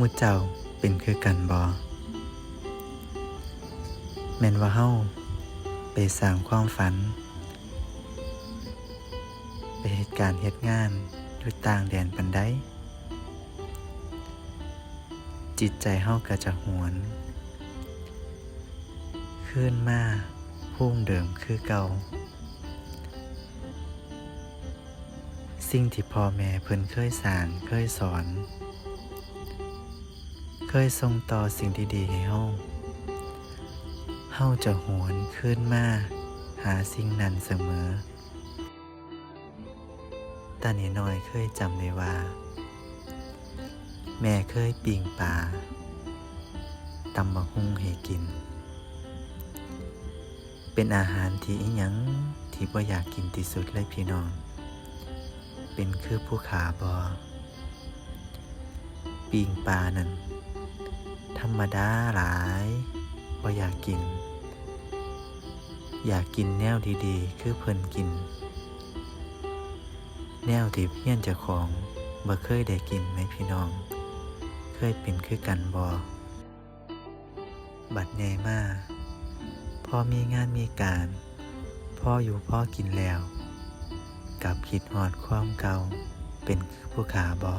มูเจ้าเป็นคือกันบอแม่นว่าเฮาไปสร้างความฝัน ไปเหตุการณ์เหตุงานอยู่ต่างแดนปันไดจิตใจเฮาก็จะหวน ขึ้นมาพุ่งเดิมคือเก่า สิ่งที่พ่อแม่เพิ่นเคยสร้างเคยสอน เคยส่งต่อสิ่งดีๆให้เฮาเฮาจะหวนขึ้นมาหาสิ่งนั้นเสมอ ตานีน้อยเคยจำได้ว่า แม่เคยปิ่งปลาตำบักหุ่งให้กิน เป็นอาหารที่อิหยังที่บ่อยากกินที่สุดเลยพี่น้อง เป็นคือผู้ขาบอปิ่งปลานั่น ธรรมดาหลายบ่าอยากกิน อยากกินแนวดีๆ คือเพิ่นกิน แนวที่เพี้ยนจ้าของบ่เคยได้กินไหมพี่น้อง เคยเป็นคือกันบอบัดใหญ่มาพอมีงานมีการพ่ออยู่พ่อกินแล้วกลับคิดหอดความเก่าเป็นคือผู้ขาบอ